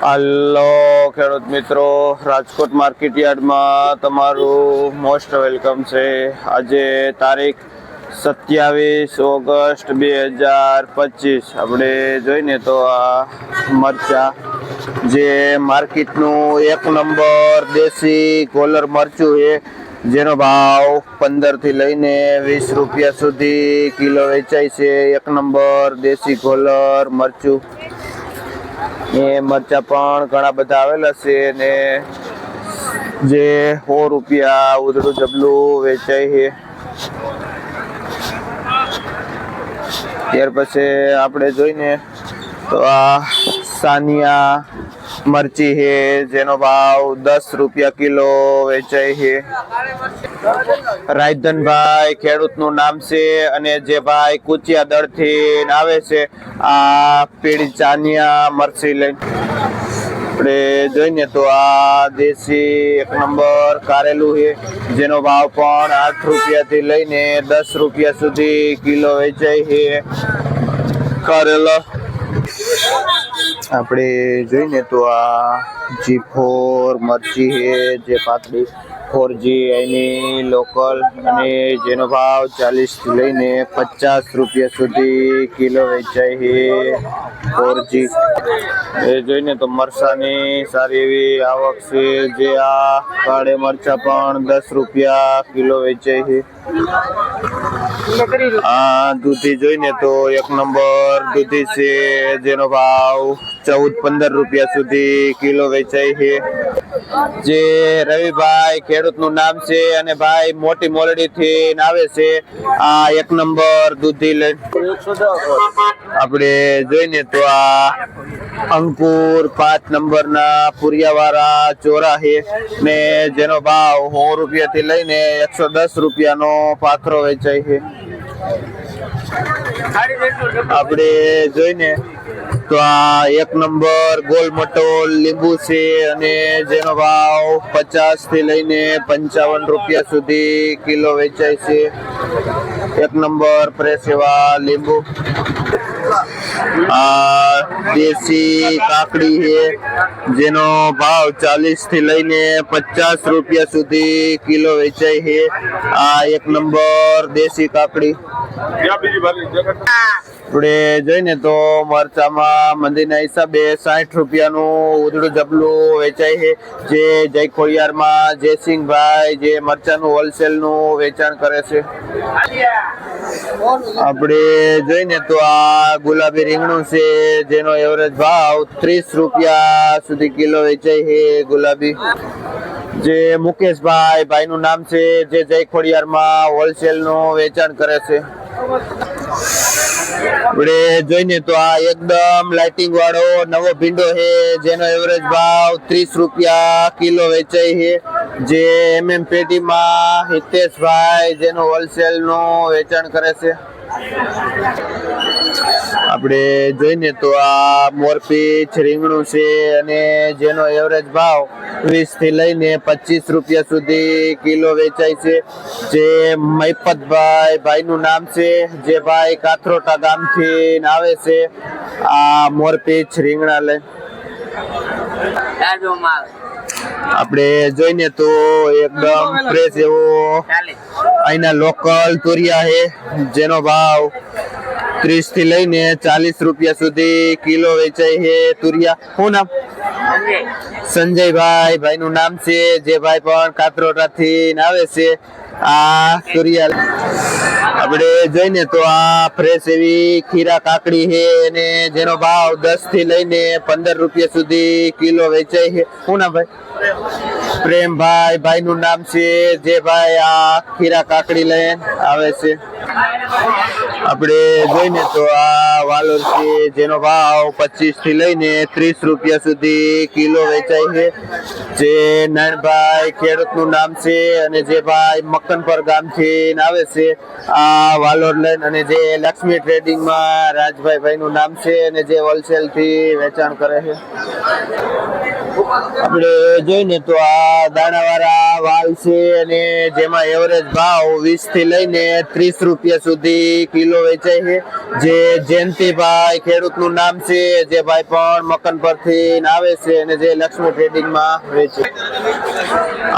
હાલો, ખેડૂત મિત્રો. રાજકોટ માર્કેટ યાર્ડમાં તમારું મોસ્ટ વેલકમ છે. આજે તારીખ સત્યાવીસ ઓગસ્ટ બે હજાર પચીસ. આપણે જોઈને તો આ મરચા જે માર્કેટનું એક નંબર દેશી કોલર મરચું છે, જેનો ભાવ પંદરથી લઈને વીસ રૂપિયા સુધી કિલો વેચાય છે. એક નંબર દેશી કોલર મરચું. એ મરચા પણ ઘણા બધા આવેલા છે ને જે સો રૂપિયા ઉધડું જબલું વેચાય છે. ત્યાર પછી આપણે જોઈને તો આ સાનિયા મરચી છે જેનો ભાવ દસ રૂપિયા કિલો વેચાય છે રાયધનભાઈ ખેડૂતનું નામ છે અને જે ભાઈ કુચિયા દળથી આવે છે, આ પીળી ચાનિયા મરચી લઈને આપણે જોઈને તો આ દેશી એક નંબર કારેલું છે જેનો ભાવ પણ આઠ રૂપિયાથી લઈને દસ રૂપિયા સુધી કિલો વેચાય છે કારેલા. આપણે જોઈને તો આ જી ફોર મરચી છે, જે પાતળી ફોર જી એની લોકલ અને જેનો ભાવ ચાલીસથી લઈને પચાસ રૂપિયા સુધી કિલો વેચાય છે ફોર જી એ જોઈને તો મરસાની સારી એવી આવક છે, જે આ કાળે મરચા પણ દસ રૂપિયા કિલો વેચાય છે. આ દૂધી જોઈને તો એક નંબર દૂધી છે, જેનો ભાવ ચૌદ પંદર રૂપિયા સુધી કિલો વેચાય છે. જે રવિભાઈ ખેડૂતનું નામ છે અને ભાઈ મોટી મોરડી થી આવે છે, આ એક નંબર દૂધી લઈ આપણે જોઈને તો આ અંકુર પાંચ નંબરના પુરિયાવાળા ચોરા છે ને જેનો ભાવ સો રૂપિયાથી લઈને એકસો દસ રૂપિયાનો પાથરો વેચાય છે. આપણે જોઈને તો આ એક નંબર ગોલ મટોલ લીંબુ છે અને જેનો ભાવ પચાસથી લઈને પંચાવન રૂપિયા સુધી કિલો વેચાય છે. એક નંબર પ્રેસ એવા લીંબુ. આ દેશી કાકડી છે જેનો ભાવ ચાલીસથી લઈને પચાસ રૂપિયા સુધી કિલો વેચાય છે. આ એક નંબર દેશી કાકડી. આપણે જોઈને તો મરચામાં મંદિરના હિસાબે સાઠ રૂપિયાનું ઉધડું જબલું વેચાય છે. જે જય ખોડિયારમાં જયસિંહભાઈ જે મરચાનું હોલસેલનું વેચાણ કરે છે. આપણે જોઈને તો આ ગુલાબી રીંગણું છે, જેનો એવરેજ ભાવ ત્રીસ રૂપિયા સુધી કિલો વેચાય છે ગુલાબી. જે મુકેશભાઈ ભાઈનું નામ છે, જે જય ખોડિયારમાં હોલસેલનું વેચાણ કરે છે. આપણે જોઈને તો આ એકદમ લાઇટિંગ વાળો નવો ભીંડો છે, જેનો એવરેજ ભાવ ત્રીસ રૂપિયા કિલો વેચાય છે. જે એમએમ પેટીમાં હિતેશભાઈ જેનું હોલસેલનું વેચાણ કરે છે. આપણે જોઈને તો આ મોરપીચ રીંગણું છે અને જેનો એવરેજ ભાવ વીસથી લઈને પચીસ રૂપિયા સુધી કિલો વેચાય છે. જે મૈપતભાઈ ભાઈનું નામ છે, જે ભાઈ કાથરોટા ગામથી આવે છે, આ મોરપીચ રીંગણા લઈ આપણે જોઈને તો એકદમ ફ્રેશ એવો અહીંના લોકલ તુરિયા છે, જેનો ભાવ ત્રીસથી લઈને ચાલીસ રૂપિયા સુધી કિલો વેચાય છે તુરિયા. શું નામ? સંજયભાઈ. ભાઈ નું નામ છે, જે ભાઈ પણ કાતરોટા થી આવે છે. આ તુરિયા આપણે જોઈને તો આ ફ્રેશ એવી ખીરા કાકડી છે અને જેનો ભાવ દસથી લઈને પંદર રૂપિયા સુધી કિલો વેચાય છે. શું ના ભાઈ? પ્રેમભાઈ ભાઈ નું નામ છે જે ભાઈ આ ખીરા કાકડી લઈને આવે છે. આપણે જોઈને તો આ વાલોર છે જેનો ભાવ પચીસથી લઈને ત્રીસ રૂપિયા સુધી કિલો વેચાય છે. જે નાનભાઈ ખેડૂતનું નામ છે અને જે ભાઈ મક્કનપર ગામથી આવે છે. આ વાલોર લઈને અને જે લક્ષ્મી ટ્રેડિંગમાં રાજભાઈ ભાઈ નું નામ છે અને જે હોલસેલથી વેચાણ કરે છે. આપણે જોઈને તો આ દાણાવાળા વાલ છે અને જેમાં એવરેજ ભાવ વીસથી લઈને ત્રીસ રૂપિયા સુધી કિલો વેચાય છે. જે જયંતિભાઈ ખેડૂતનું નામ છે, જે ભાઈ પણ મકન પરથી આવે છે અને જે લક્ષ્મી ટ્રેડિંગમાં વેચે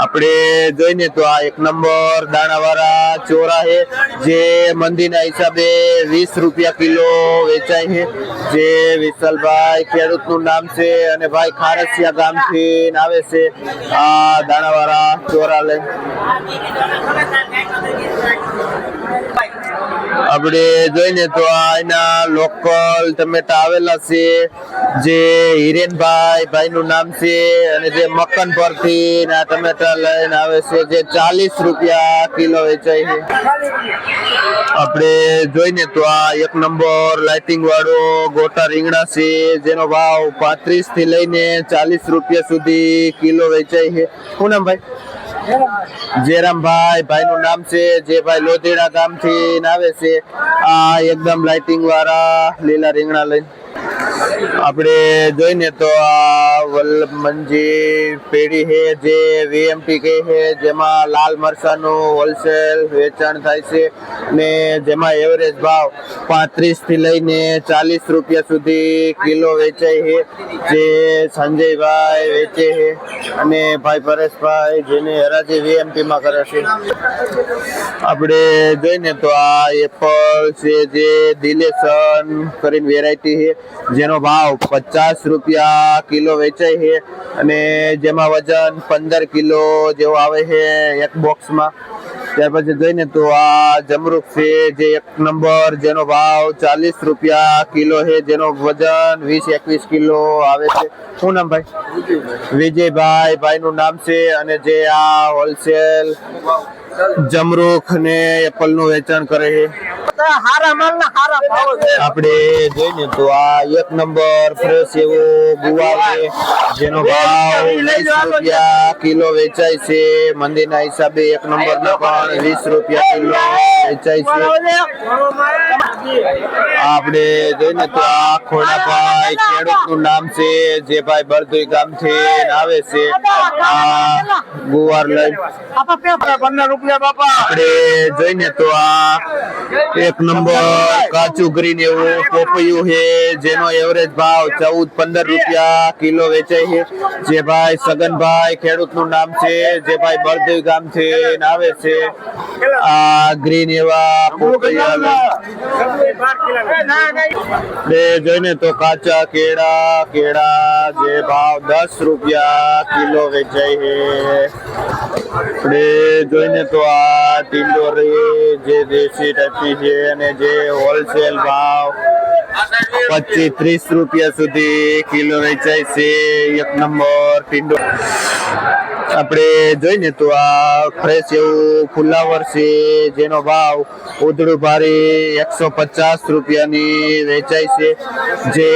આપણે જોઈને તો આ એક નંબર દાણાવાળા ચોરા છે, જે મંદીના હિસાબે વીસ રૂપિયા કિલો વેચાય છે. જે વિશાલભાઈ ખેડૂતનું નામ છે અને ભાઈ ખારસિયા ગામથી આવે છે. આ દાણાવાળા ચોરા લઈ આપણે જોઈને તો અહીંના લોકલ ટમેટા આવેલા છે, જે હિરેનભાઈ ભાઈ નું નામ છે અને જે મક્કન પરથી ના ટમેટા લઈને આવે છે, જે ચાલીસ રૂપિયા કિલો વેચાય છે. આપણે જોઈને તો આ એક નંબર લાઇટિંગ વાળો ગોટા રીંગણા છે, જેનો ભાવ પાંત્રીસથી લઈને ચાલીસ રૂપિયા સુધી કિલો વેચાય છે. શું નામ ભાઈ? જેરામભાઈ ભાઈ નું નામ છે, જે ભાઈ લોધેડા ગામથી આવે છે. આ એકદમ લાઇટિંગ વાળા લીલા રીંગણા લઈને. આપણે જોઈને તો આ વલ્લભમનજી પેઢી છે, જે વીએમટી કે છે, જેમાં લાલ મરચાનું હોલસેલ વેચાણ થાય છે ને જેમાં એવરેજ ભાવ પાંત્રીસથી લઈને ચાલીસ રૂપિયા સુધી કિલો વેચાય છે, જે સંજયભાઈ વેચે છે અને ભાઈ પરેશભાઈ જેને હરાજી વીએમટી માં કરે છે. આપણે જોઈને તો આ એપલ છે, જે દિલેશન કરીને વેરાયટી છે, જેનો ભાવ પચાસ રૂપિયા કિલો વેચાય છે અને જેમાં વજન પંદર કિલો જેવો આવે છે એક બોક્સમાં ત્યાર પછી જોઈને તો આ જમરૂખ છે, જે એક નંબર, જેનો ભાવ ચાલીસ રૂપિયા કિલો છે, જેનો વજન વીસ, એકવીસ કિલો આવે છે. શું નામ ભાઈ? વિજયભાઈ. ભાઈ નું નામ છે અને જે આ હોલસેલ જમરૂખ ને એપલનું વેચાણ કરે છે. આપણે જોઈને તો આ એક નંબર ફ્રેશ એવો ગુવાર છે જેનો ભાવ વીસ રૂપિયા કિલો વેચાય છે. મંદિરના હિસાબે એક નંબર નો પણ વીસ રૂપિયા કિલો વેચાય છે. આપણે જોઈને તો આ ખોડાભાઈ ખેડૂતનું નામ છે જે ભાઈ બરદુઈ ગામથી આવે છે. આ ગુવાર લઈ પંદર રૂપિયા આપણે જોઈને તો આ એક નંબર કાચું ગ્રીન એવું પોપૈયું છે, જેનો એવરેજ ભાવ ચૌદ પંદર રૂપિયા કિલો વેચાય છે. જે ભાઈ સગનભાઈ ખેડૂતનું નામ છે, જે ભાઈ બળદેવ ગામ છે આવે છે. આ ગ્રીન એવા પોપૈયા જોઈને તો કાચા કેળા કેળા જે ભાવ દસ રૂપિયા કિલો વેચાય છે. જોઈને તો આ ટિંડોરી જે દેશી ટાઈપની છે અને જે હોલસેલ ભાવ પચીસ ત્રીસ રૂપિયા સુધી કિલો વેચાય છે. એક નંબર ટિંડો. આપણે જોઈને તો આ ફ્રેશ એવું ફુલાવર છે, જેનો ભાવ ઉધડું ભારી એકસો પચાસ રૂપિયાની વેચાય છે. જે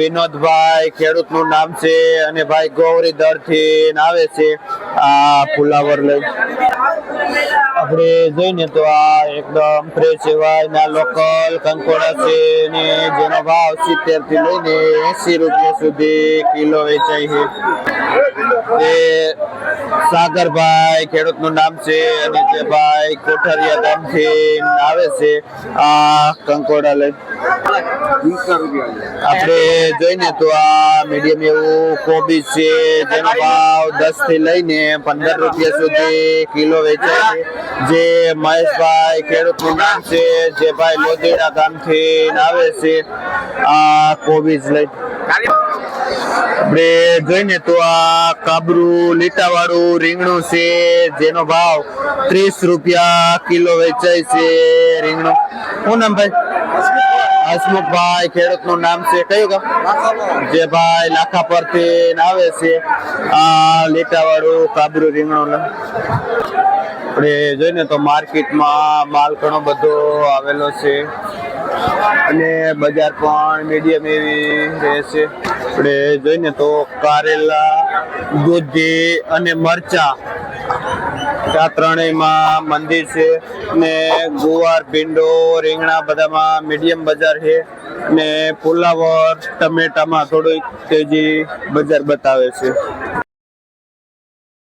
વિનોદભાઈ ખેડૂતનું નામ છે અને ભાઈ ગૌરી દરથી આવે છે. આ ફુલાવર લઈ. આપણે જોઈને તો આ એકદમ ફ્રેશ એવા એના લોકલ કંકોડા છે ને જેનો ભાવ સિત્તેરથી લઈને એસી રૂપિયા સુધી કિલો વેચાય છે. તે સાગરભાઈ ખેડૂતનું નામ છે અને જે ભાઈ કોઠારિયા ગામથી આવે છે, આ કંકોડા લઈ. આપણે જોઈને તો આ મીડિયમ એવું કોબી છે, જેનો ભાવ દસથી લઈને પંદર રૂપિયા સુધી કિલો વેચાય જે મહેશભાઈ ખેડૂતનું નામ છે, જે ભાઈ લોધેડા ગામથી આવે છે, આ કોબીજ લઈ. આપણે જોઈને તો આ કાબરું લીટા વાળું રીંગણું છે, જેનો ભાવ ત્રીસ રૂપિયા કિલો વેચાય છે રીંગણું. શું નામ ભાઈ? હસમુખભાઈ ખેડૂતનું નામ છે. કયું ગામ? જે ભાઈ લાખા પરથી આવે છે. આ લીટા વાળું કાબરું રીંગણું. આપણે જોઈને તો માર્કેટમાં માલ ઘણો બધો આવેલો છે. અને બજાર પણ મીડિયમ એવી રહેશે આપણે જોઈને તો કારેલા, દૂધી અને મરચા આ ત્રણેયમાં મંદિર છે ને ગુવાર, ભીંડો, રીંગણા બધામાં મીડિયમ બજાર છે ને ફુલાવર ટમેટામાં થોડુંક તેજી બજાર બતાવે છે.